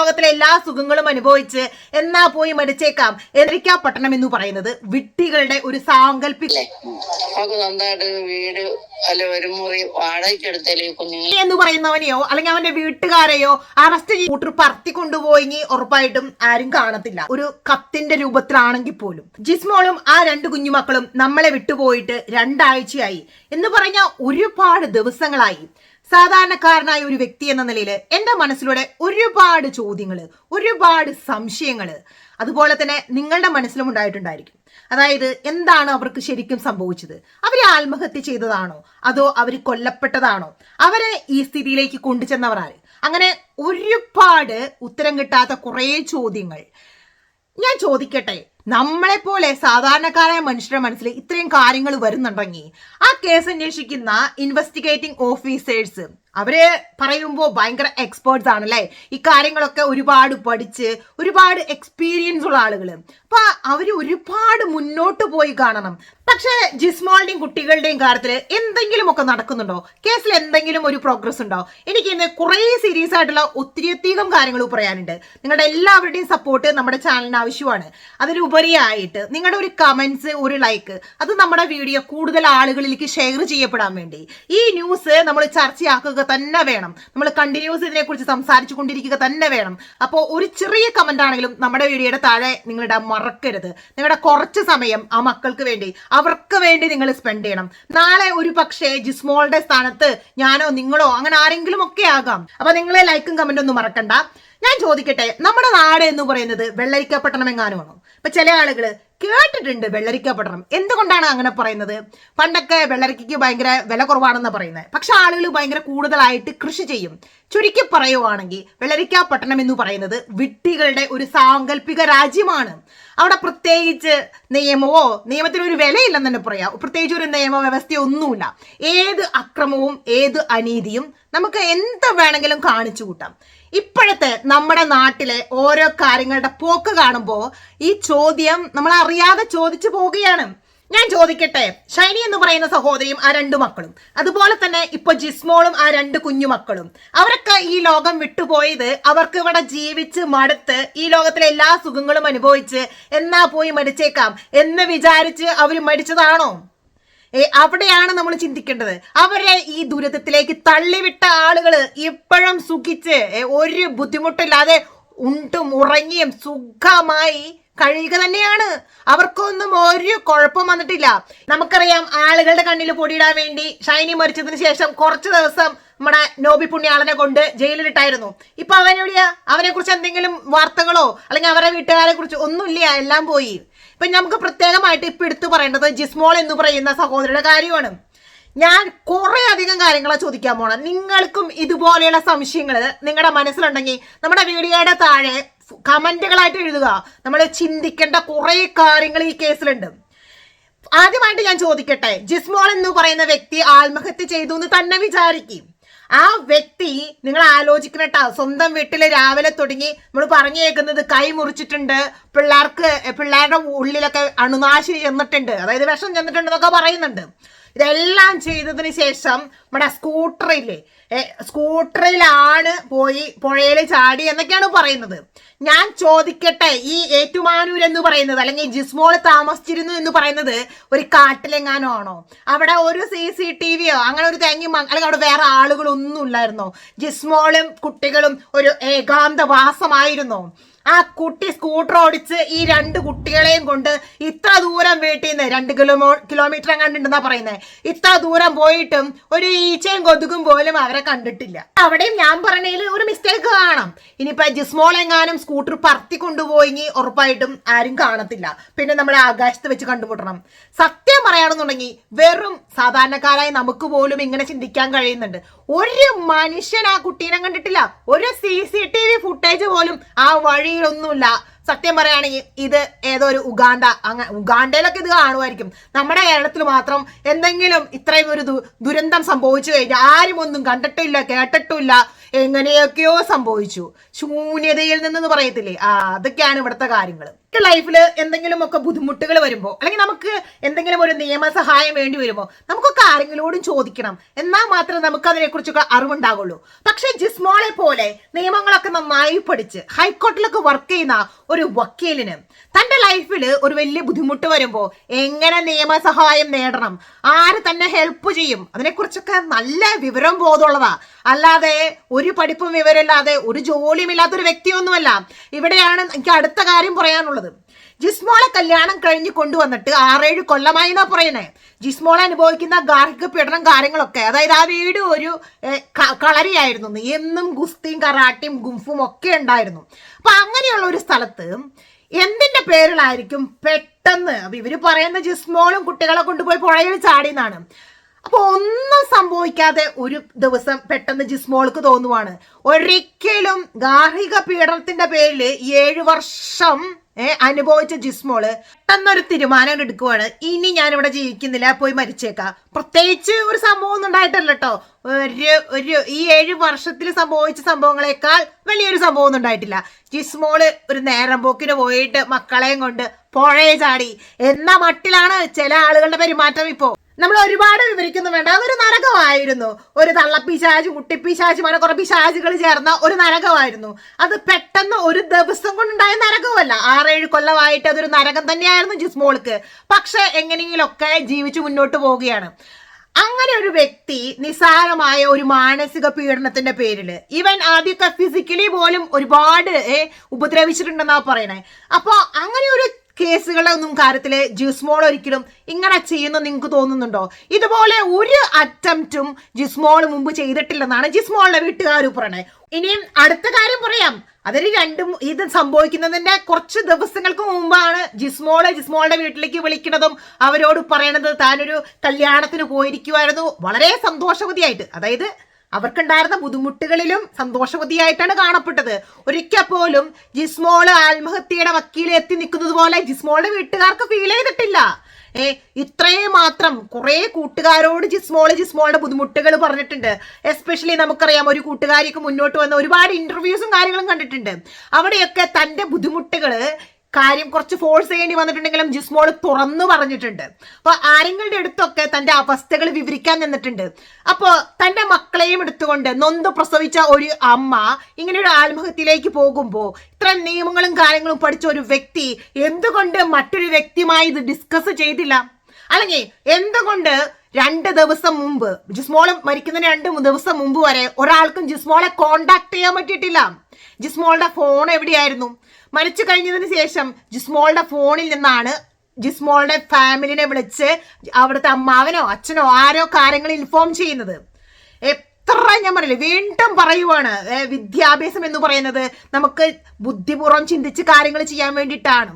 ലോകത്തിലെ എല്ലാ സുഖങ്ങളും അനുഭവിച്ച് എന്നാ പോയി മരിച്ചേക്കാം. എന്തൊക്കെയാ പട്ടണം എന്ന് പറയുന്നത് വിട്ടികളുടെ ഒരു സാങ്കല്പിക വീട് അല്ല ഒരു മുറി കുഞ്ഞുങ്ങൾ എന്ന് പറയുന്നവനെയോ അല്ലെങ്കിൽ അവന്റെ വീട്ടുകാരെയോ അറസ്റ്റ് ചെയ്ത് കൂട്ടർ പറത്തി കൊണ്ടുപോയി ഉറപ്പായിട്ടും ആരും കാണത്തില്ല. ഒരു കത്തിന്റെ രൂപത്തിലാണെങ്കിൽ പോലും. ജിസ്മോളും ആ രണ്ട് കുഞ്ഞുമക്കളും നമ്മളെ വിട്ടുപോയിട്ട് രണ്ടാഴ്ചയായി. എന്ന് പറഞ്ഞ ഒരുപാട് ദിവസങ്ങളായി. സാധാരണക്കാരനായ ഒരു വ്യക്തി എന്ന നിലയിൽ എന്റെ മനസ്സിലൂടെ ഒരുപാട് ചോദ്യങ്ങൾ ഒരുപാട് സംശയങ്ങൾ അതുപോലെ തന്നെ നിങ്ങളുടെ മനസ്സിലും ഉണ്ടായിട്ടുണ്ടായിരിക്കും. അതായത് എന്താണ് അവർക്ക് ശരിക്കും സംഭവിച്ചത്? അവരെ ആത്മഹത്യ ചെയ്തതാണോ? അതോ അവർ കൊല്ലപ്പെട്ടതാണോ? അവരെ ഈ സ്ഥിതിയിലേക്ക് കൊണ്ടുചെന്നവർ ആര് അങ്ങനെ ഒരുപാട് ഉത്തരം കിട്ടാത്ത കുറേ ചോദ്യങ്ങൾ. ഞാൻ ചോദിക്കട്ടെ നമ്മളെ പോലെ സാധാരണക്കാരായ മനുഷ്യരുടെ മനസ്സിൽ ഇത്രയും കാര്യങ്ങൾ വരുന്നുണ്ടെങ്കിൽ ആ കേസ് അന്വേഷിക്കുന്ന ഇൻവെസ്റ്റിഗേറ്റിംഗ് ഓഫീസേഴ്സ് അവർ പറയുമ്പോൾ ഭയങ്കര എക്സ്പേർട്സ് ആണല്ലേ? കാര്യങ്ങളൊക്കെ ഒരുപാട് പഠിച്ച് ഒരുപാട് എക്സ്പീരിയൻസ് ഉള്ള ആളുകൾ അപ്പൊ അവർ ഒരുപാട് മുന്നോട്ട് പോയി കാണണം. പക്ഷേ ജിസ്മോളുടെയും കുട്ടികളുടെയും കാര്യത്തിൽ എന്തെങ്കിലുമൊക്കെ നടക്കുന്നുണ്ടോ? കേസിൽ എന്തെങ്കിലും ഒരു പ്രോഗ്രസ് ഉണ്ടോ? എനിക്ക് ഇന്ന് കുറേ സീരിയസ് ആയിട്ടുള്ള ഒത്തിരിയധികം കാര്യങ്ങൾ പറയാനുണ്ട്. നിങ്ങളുടെ എല്ലാവരുടെയും സപ്പോർട്ട് നമ്മുടെ ചാനലിന് ആവശ്യമാണ്. അതിലുപരിയായിട്ട് നിങ്ങളുടെ ഒരു കമന്റ്സ് ഒരു ലൈക്ക് അത് നമ്മുടെ വീഡിയോ കൂടുതൽ ആളുകളിലേക്ക് ഷെയർ ചെയ്യപ്പെടാൻ വേണ്ടി. ഈ ന്യൂസ് നമ്മൾ ചർച്ചയാക്കുക തന്നെ വേണം. നമ്മൾ കണ്ടിന്യൂസ് ഇതിനെക്കുറിച്ച് സംസാരിച്ചു കൊണ്ടിരിക്കുക തന്നെ വേണം. അപ്പോൾ ഒരു ചെറിയ കമന്റ് ആണെങ്കിലും നമ്മുടെ വീഡിയോയുടെ താഴെ നിങ്ങളുടെ മറക്കരുത്. നിങ്ങളുടെ കുറച്ച് സമയം ആ മക്കൾക്ക് വേണ്ടി അവർക്ക് വേണ്ടി നിങ്ങൾ സ്പെൻഡ് ചെയ്യണം. നാളെ ഒരു പക്ഷേ ജിസ്മോളുടെ സ്ഥാനത്ത് ഞാനോ നിങ്ങളോ അങ്ങനെ ആരെങ്കിലും ഒക്കെ ആകാം. അപ്പൊ നിങ്ങളെ ലൈക്കും കമന്റും ഒന്നും മറക്കണ്ട. ഞാൻ ചോദിക്കട്ടെ നമ്മുടെ നാട് എന്ന് പറയുന്നത് വെള്ളരിക്കപ്പെട്ടണമെങ്ങാനും ആണോ? ഇപ്പൊ ചില ആളുകൾ കേട്ടിട്ടുണ്ട് വെള്ളരിക്ക പഠനം എന്തുകൊണ്ടാണ് അങ്ങനെ പറയുന്നത്? പണ്ടൊക്കെ വെള്ളരിക്കയ്ക്ക് ഭയങ്കര വില കുറവാണെന്ന് പറയുന്നത്. പക്ഷെ ആളുകൾ ഭയങ്കര കൂടുതലായിട്ട് കൃഷി ചെയ്യും. ചുരുക്കി പറയുവാണെങ്കിൽ വെള്ളരിക്ക പട്ടണം എന്ന് പറയുന്നത് വിട്ടികളുടെ ഒരു സാങ്കല്പിക രാജ്യമാണ്. അവിടെ പ്രത്യേകിച്ച് നിയമമോ നിയമത്തിന് ഒരു വിലയില്ലെന്ന് തന്നെ പറയാം. പ്രത്യേകിച്ച് ഒരു നിയമ വ്യവസ്ഥയോ ഒന്നുമില്ല ഏത് അക്രമവും ഏത് അനീതിയും നമുക്ക് എന്ത് വേണമെങ്കിലും കാണിച്ചു കൂട്ടാം. ഇപ്പോഴത്തെ നമ്മുടെ നാട്ടിലെ ഓരോ കാര്യങ്ങളുടെ പോക്ക് കാണുമ്പോൾ ഈ ചോദ്യം നമ്മൾ അറിയാതെ ചോദിച്ചു പോവുകയാണ്. ഞാൻ ചോദിക്കട്ടെ ഷൈനി എന്ന് പറയുന്ന സഹോദരിയും ആ രണ്ടു മക്കളും. അതുപോലെ തന്നെ ഇപ്പൊ ജിസ്മോളും ആ രണ്ട് കുഞ്ഞുമക്കളും അവരൊക്കെ ഈ ലോകം വിട്ടുപോയത് അവർക്ക് ഇവിടെ ജീവിച്ച് മടുത്ത് ഈ ലോകത്തിലെ എല്ലാ സുഖങ്ങളും അനുഭവിച്ച് എന്നാ പോയി മരിച്ചേക്കാം എന്ന് വിചാരിച്ച് അവർ മരിച്ചതാണോ? ഏ അവിടെയാണ് നമ്മൾ ചിന്തിക്കേണ്ടത്. അവരെ ഈ ദുരിതത്തിലേക്ക് തള്ളിവിട്ട ആളുകൾ ഇപ്പോഴും സുഖിച്ച് ഒരു ബുദ്ധിമുട്ടില്ലാതെ ഉണ്ടും ഉറങ്ങിയും സുഖമായി കഴിയുക തന്നെയാണ്. അവർക്കൊന്നും ഒരു കുഴപ്പം വന്നിട്ടില്ല. നമുക്കറിയാം ആളുകളുടെ കണ്ണിൽ പൊടിയിടാൻ വേണ്ടി ഷൈനി മരിച്ചതിന് ശേഷം കുറച്ച് ദിവസം നമ്മുടെ നോബി പുണ്യാളനെ കൊണ്ട് ജയിലിലിട്ടായിരുന്നു. ഇപ്പൊ അവൻ എവിടെയാ? അവനെ കുറിച്ച് എന്തെങ്കിലും വാർത്തകളോ അല്ലെങ്കിൽ അവരുടെ വീട്ടുകാരെ കുറിച്ച് ഒന്നുമില്ല എല്ലാം പോയി. ഇപ്പൊ നമുക്ക് പ്രത്യേകമായിട്ട് ഇപ്പൊ എടുത്തു പറയേണ്ടത് ജിസ്മോൾ എന്ന് പറയുന്ന സഹോദരിയുടെ കാര്യമാണ്. ഞാൻ കുറേ അധികം കാര്യങ്ങൾ ചോദിക്കാൻ പോണം. നിങ്ങൾക്കും ഇതുപോലെയുള്ള സംശയങ്ങൾ നിങ്ങളുടെ മനസ്സിലുണ്ടെങ്കിൽ നമ്മുടെ വീഡിയോയുടെ താഴെ കമന്റുകളായിട്ട് എഴുതുക. നമ്മൾ ചിന്തിക്കേണ്ട കുറേ കാര്യങ്ങൾ ഈ കേസിലുണ്ട്. ആദ്യമായിട്ട് ഞാൻ ചോദിക്കട്ടെ ജിസ്മോൾ എന്ന് പറയുന്ന വ്യക്തി ആത്മഹത്യ ചെയ്തു എന്ന് തന്നെ വിചാരിക്കും. ആ വ്യക്തി നിങ്ങൾ ആലോചിക്കണട്ടാ സ്വന്തം വീട്ടിൽ രാവിലെ തുടങ്ങി നമ്മൾ പറഞ്ഞു കേൾക്കുന്നത് കൈ മുറിച്ചിട്ടുണ്ട് പിള്ളേർക്ക് പിള്ളേരുടെ ഉള്ളിലൊക്കെ അണുനാശി ചെന്നിട്ടുണ്ട് അതായത് വിഷം ചെന്നിട്ടുണ്ടെന്നൊക്കെ പറയുന്നുണ്ട്. ഇതെല്ലാം ചെയ്തതിന് ശേഷം നമ്മുടെ സ്കൂട്ടറില്ലേ സ്കൂട്ടറിലാണ് പോയി പുഴയിൽ ചാടി എന്നൊക്കെയാണ് പറയുന്നത്. ഞാൻ ചോദിക്കട്ടെ ഈ ഏറ്റുമാനൂർ എന്ന് പറയുന്നത് അല്ലെങ്കിൽ ജിസ്മോൾ താമസിച്ചിരുന്നു എന്ന് പറയുന്നത് ഒരു കാട്ടിലെങ്ങാനോ ആണോ? അവിടെ ഒരു സി സി ടി വിയോ അങ്ങനെ ഒരു തെങ്ങി അല്ലെങ്കിൽ അവിടെ വേറെ ആളുകളൊന്നും ഇല്ലായിരുന്നോ? ജിസ്മോളും കുട്ടികളും ഒരു ഏകാന്തവാസമായിരുന്നോ? ആ കുട്ടി സ്കൂട്ടർ ഓടിച്ച് ഈ രണ്ട് കുട്ടികളെയും കൊണ്ട് ഇത്ര ദൂരം വീട്ടിൽ നിന്ന് രണ്ട് കിലോമോ കിലോമീറ്റർ എങ്ങാണ്ടുണ്ടെന്നാ പറയുന്നത് ഇത്ര ദൂരം പോയിട്ടും ഒരു ഈച്ചയും കൊതുകും പോലും അവരെ കണ്ടിട്ടില്ല. അവിടെയും ഞാൻ പറഞ്ഞതിൽ ഒരു മിസ്റ്റേക്ക് കാണാം. ഇനിയിപ്പോ ജിസ്മോൾ എങ്ങാനും സ്കൂട്ടർ പറത്തി കൊണ്ടുപോയി ഉറപ്പായിട്ടും ആരും കാണത്തില്ല. പിന്നെ നമ്മൾ ആകാശത്ത് വെച്ച് കണ്ടുമുട്ടണം. സത്യം പറയുകയാണെന്നുണ്ടെങ്കിൽ വെറും സാധാരണക്കാരായ നമുക്ക് പോലും ഇങ്ങനെ ചിന്തിക്കാൻ കഴിയുന്നുണ്ട്. ഒരു മനുഷ്യൻ ആ കുട്ടീനെ കണ്ടിട്ടില്ല. ഒരു C C T V footage പോലും ആ വഴിയിലൊന്നുമില്ല. സത്യം പറയുകയാണെങ്കിൽ ഇത് ഏതോ ഒരു ഉഗാണ്ട. അങ്ങ ഉഗാണ്ടയിലൊക്കെ ഇത് കാണുമായിരിക്കും. നമ്മുടെ കേരളത്തിൽ മാത്രം എന്തെങ്കിലും ഇത്രയും ഒരു ദുരന്തം സംഭവിച്ചു കഴിഞ്ഞാൽ ആരും ഒന്നും കണ്ടിട്ടില്ല കേട്ടിട്ടില്ല. എങ്ങനെയൊക്കെയോ സംഭവിച്ചു. ശൂന്യതയിൽ നിന്നെന്ന് പറയത്തില്ലേ? ആ അതൊക്കെയാണ് ഇവിടുത്തെ കാര്യങ്ങൾ. ലൈഫിൽ എന്തെങ്കിലും ഒക്കെ ബുദ്ധിമുട്ടുകൾ വരുമ്പോൾ അല്ലെങ്കിൽ നമുക്ക് എന്തെങ്കിലും ഒരു നിയമസഹായം വേണ്ടി വരുമ്പോൾ നമുക്കൊക്കെ ആരെങ്കിലോടും ചോദിക്കണം. എന്നാൽ മാത്രമേ നമുക്ക് അതിനെക്കുറിച്ചൊക്കെ അറിവുണ്ടാകുള്ളൂ പക്ഷേ ജിസ്മോളെ പോലെ നിയമങ്ങളൊക്കെ നന്നായി പഠിച്ച് ഹൈക്കോർട്ടിലൊക്കെ വർക്ക് ചെയ്യുന്ന ഒരു വക്കീലിന് തന്റെ ലൈഫിൽ ഒരു വലിയ ബുദ്ധിമുട്ട് വരുമ്പോൾ എങ്ങനെ നിയമസഹായം നേടണം? ആര് തന്നെ ഹെൽപ്പ് ചെയ്യും? അതിനെക്കുറിച്ചൊക്കെ നല്ല വിവരം ബോധമുള്ളതാ. അല്ലാതെ ഒരു പഠിപ്പും വിവരമില്ലാതെ ഒരു ജോലിയും ഇല്ലാത്തൊരു വ്യക്തിയൊന്നുമല്ല. ഇവിടെയാണ് എനിക്ക് അടുത്ത കാര്യം പറയാനുള്ളത്. ജിസ്മോളെ കല്യാണം കഴിഞ്ഞ് കൊണ്ടുവന്നിട്ട് ആറേഴ് കൊല്ലമായി എന്നാ പറയണേ ജിസ്മോൾ അനുഭവിക്കുന്ന ഗാർഹിക പീഡനം കാര്യങ്ങളൊക്കെ അതായത് ആ വീട് ഒരു കളരിയായിരുന്നു. എന്നും ഗുസ്തിയും കറാട്ടിയും ഗുംഫും ഒക്കെ ഉണ്ടായിരുന്നു. അപ്പൊ അങ്ങനെയുള്ള ഒരു സ്ഥലത്ത് എന്തിന്റെ പേരിലായിരിക്കും പെട്ടെന്ന് ഇവർ പറയുന്ന ജിസ്മോളും കുട്ടികളെ കൊണ്ടുപോയി പുഴയിൽ ചാടിയെന്നാണ്. അപ്പൊ ഒന്നും സംഭവിക്കാതെ ഒരു ദിവസം പെട്ടെന്ന് ജിസ്മോൾക്ക് തോന്നുവാണ്. ഒരിക്കലും ഗാർഹിക പീഡനത്തിന്റെ പേരിൽ ഏഴു വർഷം അനുഭവിച്ച ജിസ്മോൾ പെട്ടെന്നൊരു തീരുമാനം എടുക്കുവാണ്. ഇനി ഞാൻ ഇവിടെ ജീവിക്കുന്നില്ല പോയി മരിച്ചേക്കാം. പ്രത്യേകിച്ച് ഒരു സംഭവം ഒന്നും ഒരു ഒരു ഈ ഏഴ് വർഷത്തിൽ സംഭവിച്ച സംഭവങ്ങളെക്കാൾ വലിയൊരു സംഭവം ഒന്നും ഉണ്ടായിട്ടില്ല. ജിസ്മോൾ ഒരു നേരം പോക്കിന് പോയിട്ട് മക്കളെയും കൊണ്ട് പുഴയെ ചാടി. എന്ന മട്ടിലാണ് ചില ആളുകളുടെ പെരുമാറ്റം ഇപ്പോ. നമ്മൾ ഒരുപാട് വിവരിക്കുന്നു വേണ്ട. അതൊരു നരകമായിരുന്നു. ഒരു തള്ളപ്പിശാജ് കുട്ടിപ്പിശാജ് അങ്ങനെ കുറെ പിശാജുകൾ ചേർന്ന ഒരു നരകമായിരുന്നു. അത് പെട്ടെന്ന് ഒരു ദിവസം കൊണ്ടുണ്ടായ നരകമല്ല. ആറേഴ് കൊല്ലമായിട്ട് അതൊരു നരകം തന്നെയായിരുന്നു ജിസ്മോൾക്ക്. പക്ഷെ എങ്ങനെയെങ്കിലൊക്കെ ജീവിച്ച് മുന്നോട്ട് പോവുകയാണ്. അങ്ങനെ ഒരു വ്യക്തി നിസ്സാരമായ ഒരു മാനസിക പീഡനത്തിന്റെ പേരിൽ ഇവൻ ആദ്യമൊക്കെ ഫിസിക്കലി പോലും ഒരുപാട് ഉപദ്രവിച്ചിട്ടുണ്ടെന്നാ പറയണേ. അപ്പൊ അങ്ങനെ ഒരു കേസുകളുടെ ഒന്നും കാര്യത്തിൽ ജിസ്മോൾ ഒരിക്കലും ഇങ്ങനെ ചെയ്യുന്നു നിങ്ങൾക്ക് തോന്നുന്നുണ്ടോ? ഇതുപോലെ ഒരു അറ്റംപ്റ്റും ജിസ്മോൾ മുമ്പ് ചെയ്തിട്ടില്ലെന്നാണ് ജിസ്മോളിന്റെ വീട്ടുകാർ പറയണേ. ഇനിയും അടുത്ത കാര്യം പറയാം. അതിന് രണ്ടും ഇത് സംഭവിക്കുന്നതിന്റെ കുറച്ച് ദിവസങ്ങൾക്ക് മുമ്പാണ് ജിസ്മോൾ ജിസ്മോളുടെ വീട്ടിലേക്ക് വിളിക്കുന്നതും അവരോട് പറയണത് താനൊരു കല്യാണത്തിന് പോയിരിക്കുമായിരുന്നു വളരെ സന്തോഷവതിയായിട്ട്. അതായത് അവർക്കുണ്ടായിരുന്ന ബുദ്ധിമുട്ടുകളിലും സന്തോഷവതിയായിട്ടാണ് കാണപ്പെട്ടത്. ഒരിക്കൽ പോലും ജിസ്മോൾ ആത്മഹത്യയുടെ വക്കീലെ എത്തി നിൽക്കുന്നത് പോലെ ജിസ്മോളുടെ വീട്ടുകാർക്ക് ഫീൽ ചെയ്തിട്ടില്ല. ഏ ഇത്രയും മാത്രം കുറെ കൂട്ടുകാരോട് ജിസ്മോൾ ജിസ്മോളുടെ ബുദ്ധിമുട്ടുകൾ പറഞ്ഞിട്ടുണ്ട്. എസ്പെഷ്യലി നമുക്കറിയാം ഒരു കൂട്ടുകാരിക്ക് മുന്നോട്ട് വന്ന ഒരുപാട് ഇന്റർവ്യൂസും കാര്യങ്ങളും കണ്ടിട്ടുണ്ട്. അവിടെയൊക്കെ തന്റെ ബുദ്ധിമുട്ടുകൾ കാര്യം കുറച്ച് ഫോഴ്സ് ചെയ്യേണ്ടി വന്നിട്ടുണ്ടെങ്കിലും ജിസ്മോൾ തുറന്നു പറഞ്ഞിട്ടുണ്ട്. അപ്പൊ ആരെങ്കിലും അടുത്തൊക്കെ തന്റെ അവസ്ഥകൾ വിവരിക്കാൻ നിന്നിട്ടുണ്ട്. അപ്പോ തന്റെ മക്കളെയും എടുത്തുകൊണ്ട് നൊന്ത് പ്രസവിച്ച ഒരു അമ്മ ഇങ്ങനെ ഒരു ആത്മഹത്യയിലേക്ക് പോകുമ്പോൾ ഇത്ര നിയമങ്ങളും കാര്യങ്ങളും പഠിച്ച ഒരു വ്യക്തി എന്തുകൊണ്ട് മറ്റൊരു വ്യക്തിയുമായി ഇത് ഡിസ്കസ് ചെയ്തില്ല? അല്ലെങ്കിൽ എന്തുകൊണ്ട് രണ്ട് ദിവസം മുമ്പ് ജിസ്മോൾ മരിക്കുന്നതിന് രണ്ട് ദിവസം മുമ്പ് വരെ ഒരാൾക്കും ജിസ്മോളെ കോണ്ടാക്ട് ചെയ്യാൻ പറ്റിയിട്ടില്ല. ജിസ്മോളുടെ ഫോൺ എവിടെയായിരുന്നു? മരിച്ചു കഴിഞ്ഞതിന് ശേഷം ജിസ്മോളുടെ ഫോണിൽ നിന്നാണ് ജിസ്മോളുടെ ഫാമിലിനെ വിളിച്ച് അവിടുത്തെ അമ്മാവനോ അച്ഛനോ ആരോ കാര്യങ്ങൾ ഇൻഫോം ചെയ്യുന്നത്. എത്ര ഞാൻ പറയില്ലേ വീണ്ടും പറയുവാണ്. വിദ്യാഭ്യാസം എന്ന് പറയുന്നത് നമുക്ക് ബുദ്ധിപൂർവം ചിന്തിച്ച് കാര്യങ്ങൾ ചെയ്യാൻ വേണ്ടിയിട്ടാണ്.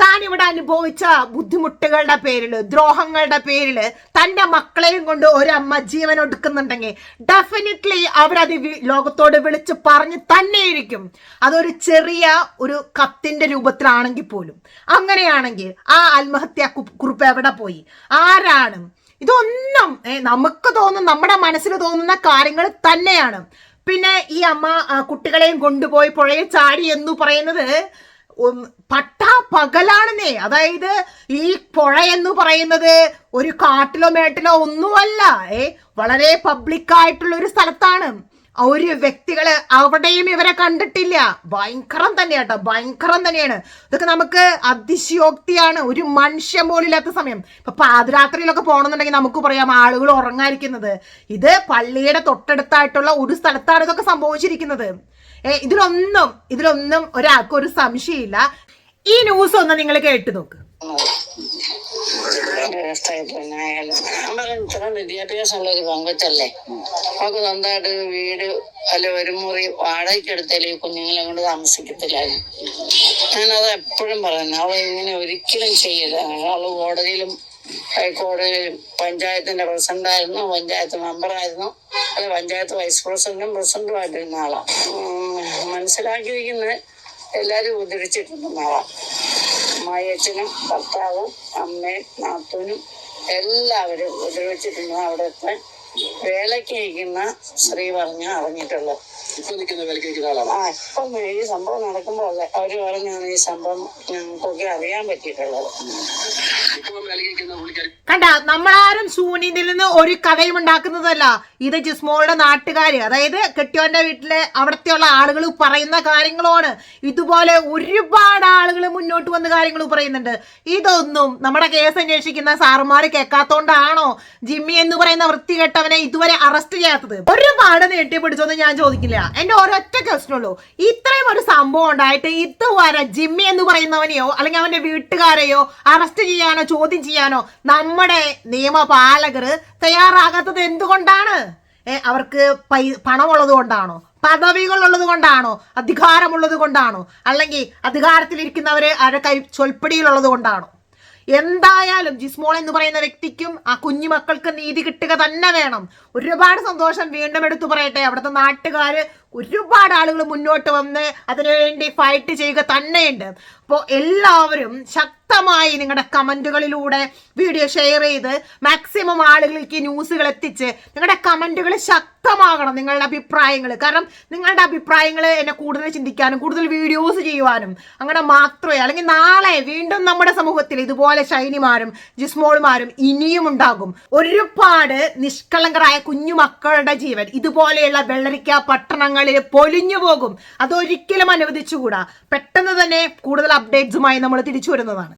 താൻ ഇവിടെ അനുഭവിച്ച ബുദ്ധിമുട്ടുകളുടെ പേരിൽ ദ്രോഹങ്ങളുടെ പേരിൽ തന്റെ മക്കളെയും കൊണ്ട് ഒരമ്മ ജീവൻ ഒടുക്കുന്നുണ്ടെങ്കിൽ ഡെഫിനറ്റ്ലി അവരത് ലോകത്തോട് വിളിച്ച് പറഞ്ഞ് തന്നെയിരിക്കും അതൊരു ചെറിയ ഒരു കത്തിന്റെ രൂപത്തിലാണെങ്കിൽ പോലും. അങ്ങനെയാണെങ്കിൽ ആ ആത്മഹത്യ കുറിപ്പ് എവിടെ പോയി? ആരാണ്? ഇതൊന്നും നമുക്ക് തോന്നുന്ന നമ്മുടെ മനസ്സിൽ തോന്നുന്ന കാര്യങ്ങൾ തന്നെയാണ്. പിന്നെ ഈ അമ്മ കുട്ടികളെയും കൊണ്ടുപോയി പുഴയിൽ ചാടി എന്ന് പറയുന്നത് പട്ടാ പകലാണെന്നേ. അതായത് ഈ പുഴ എന്ന് പറയുന്നത് ഒരു കാട്ടിലോ മേട്ടിലോ ഒന്നുമല്ല. ഏ വളരെ പബ്ലിക്കായിട്ടുള്ള ഒരു സ്ഥലത്താണ് ഒരു വ്യക്തികൾ അവിടെയും ഇവരെ കണ്ടിട്ടില്ല. ഭയങ്കരം തന്നെയാട്ടോ ഭയങ്കരം തന്നെയാണ്. ഇതൊക്കെ നമുക്ക് അതിശയോക്തിയാണ്. ഒരു മനുഷ്യൻ പോലും ഇല്ലാത്ത സമയം. ഇപ്പൊ പാതിരാത്രിയിലൊക്കെ പോകണമെന്നുണ്ടെങ്കിൽ നമുക്ക് പറയാം ആളുകൾ ഉറങ്ങാതിരിക്കുന്നത്. ഇത് പള്ളിയുടെ തൊട്ടടുത്തായിട്ടുള്ള ഒരു സ്ഥലത്താണ് ഇതൊക്കെ സംഭവിച്ചിരിക്കുന്നത്. ഇതിലൊന്നും ഇതിലൊന്നും ഒരാൾക്കും ഒരു സംശയമില്ല. ഈ ന്യൂസ് ഒന്ന് നിങ്ങൾ കേട്ടു നോക്ക്. ഇത്ര വിദ്യാഭ്യാസമുള്ള ഒരു പങ്കച്ചല്ലേ നമുക്ക് സ്വന്തമായിട്ട് വീട് അല്ല ഒരു മുറി വാടകയ്ക്ക് എടുത്താലും ഈ കുഞ്ഞുങ്ങളെ കൊണ്ട് താമസിക്കത്തില്ലായിരുന്നു. ഞാനത് എപ്പോഴും പറയുന്നു അവൾ ഇങ്ങനെ ഒരിക്കലും ചെയ്യരുത്. അവൾ കോടതിയിലും ഹൈക്കോടതിയിലും പഞ്ചായത്തിന്റെ പ്രസിഡന്റായിരുന്നു പഞ്ചായത്ത് മെമ്പറായിരുന്നു. അല്ലെ പഞ്ചായത്ത് വൈസ് പ്രസിഡന്റും പ്രസിഡന്റും ആയിട്ടിരുന്ന ആളാണ് ഉം, മനസ്സിലാക്കിയിരിക്കുന്നത് എല്ലാവരും ഉദ്ധരിച്ചിട്ടുണ്ടെന്നാവാം ആളാണ് അമ്മായിയച്ഛനും ഭർത്താവും അമ്മയും നാത്തൂനും എല്ലാവരും ഉദ്ധരിച്ചിട്ടുണ്ട്. അവിടുത്തെ വേലയ്ക്ക് ഇരിക്കുന്ന സ്ത്രീ പറഞ്ഞ് അറിഞ്ഞിട്ടുള്ളത്. ആ ഇപ്പം ഈ സംഭവം നടക്കുമ്പോൾ അവർ പറഞ്ഞാണ് ഈ സംഭവം ഞങ്ങൾക്കൊക്കെ അറിയാൻ പറ്റിയിട്ടുള്ളത്. കണ്ട നമ്മളാരും ശൂന്യത്തിൽ നിന്ന് ഒരു കഥയും ഉണ്ടാക്കുന്നതല്ല. ഇത് ജിസ്മോളുടെ നാട്ടുകാർ അതായത് കെട്ടിയോന്റെ വീട്ടിലെ അവിടത്തെയുള്ള ആളുകൾ പറയുന്ന കാര്യങ്ങളാണ്. ഇതുപോലെ ഒരുപാട് ആളുകൾ മുന്നോട്ട് വന്ന് കാര്യങ്ങൾ പറയുന്നുണ്ട്. ഇതൊന്നും നമ്മുടെ കേസ് അന്വേഷിക്കുന്ന സാറുമാർ കേൾക്കാത്തോണ്ടാണോ ജിമ്മി എന്ന് പറയുന്ന വൃത്തികെട്ടവനെ ഇതുവരെ അറസ്റ്റ് ചെയ്യാത്തത്? ഒരുപാട് നീട്ടിപ്പിടിച്ചൊന്നും ഞാൻ ചോദിക്കില്ല. എന്റെ ഒരൊറ്റ ക്വസ്റ്റൻ ഉള്ളൂ. ഇത്രയും ഒരു സംഭവം ഉണ്ടായിട്ട് ഇതുവരെ ജിമ്മി എന്ന് പറയുന്നവനെയോ അല്ലെങ്കിൽ അവന്റെ വീട്ടുകാരെയോ അറസ്റ്റ് ചെയ്യാനോ ചോദ്യം ചെയ്യാനോ നമ്മുടെ നിയമപാലകർ തയ്യാറാകാത്തത് എന്തുകൊണ്ടാണ്? അവർക്ക് പൈ പണമുള്ളത് കൊണ്ടാണോ? പദവികൾ ഉള്ളത് കൊണ്ടാണോ? അധികാരമുള്ളത് കൊണ്ടാണോ? അല്ലെങ്കിൽ അധികാരത്തിലിരിക്കുന്നവർ അവരുടെ കൈ ചൊൽപ്പടിയിലുള്ളത് കൊണ്ടാണോ? എന്തായാലും ജിസ്മോൾ എന്ന് പറയുന്ന വ്യക്തിക്കും ആ കുഞ്ഞു മക്കൾക്ക് നീതി കിട്ടുക തന്നെ വേണം. ഒരുപാട് സന്തോഷം വീണ്ടും എടുത്തു പറയട്ടെ അവിടുത്തെ നാട്ടുകാര് ഒരുപാട് ആളുകൾ മുന്നോട്ട് വന്ന് അതിനുവേണ്ടി ഫൈറ്റ് ചെയ്യുക തന്നെയുണ്ട്. അപ്പോൾ എല്ലാവരും ശക്തമായി നിങ്ങളുടെ കമന്റുകളിലൂടെ വീഡിയോ ഷെയർ ചെയ്ത് മാക്സിമം ആളുകൾക്ക് ന്യൂസുകൾ എത്തിച്ച് നിങ്ങളുടെ കമന്റുകൾ ശക്തമാകണം നിങ്ങളുടെ അഭിപ്രായങ്ങൾ കാരണം നിങ്ങളുടെ അഭിപ്രായങ്ങൾ എന്നെ കൂടുതൽ ചിന്തിക്കാനും കൂടുതൽ വീഡിയോസ് ചെയ്യുവാനും അങ്ങനെ മാത്രമേ അല്ലെങ്കിൽ നാളെ വീണ്ടും നമ്മുടെ സമൂഹത്തിൽ ഇതുപോലെ ഷൈനിമാരും ജിസ്മോളുമാരും ഇനിയും ഉണ്ടാകും. ഒരുപാട് നിഷ്കളങ്കരായ കുഞ്ഞു മക്കളുടെ ജീവൻ ഇതുപോലെയുള്ള വെള്ളരിക്ക പട്ടണങ്ങളിൽ പൊലിഞ്ഞു പോകും. അതൊരിക്കലും അനുവദിച്ചുകൂടാ. പെട്ടെന്ന് തന്നെ കൂടുതൽ അപ്ഡേറ്റ്സുമായി നമ്മൾ തിരിച്ചു വരുന്നതാണ്.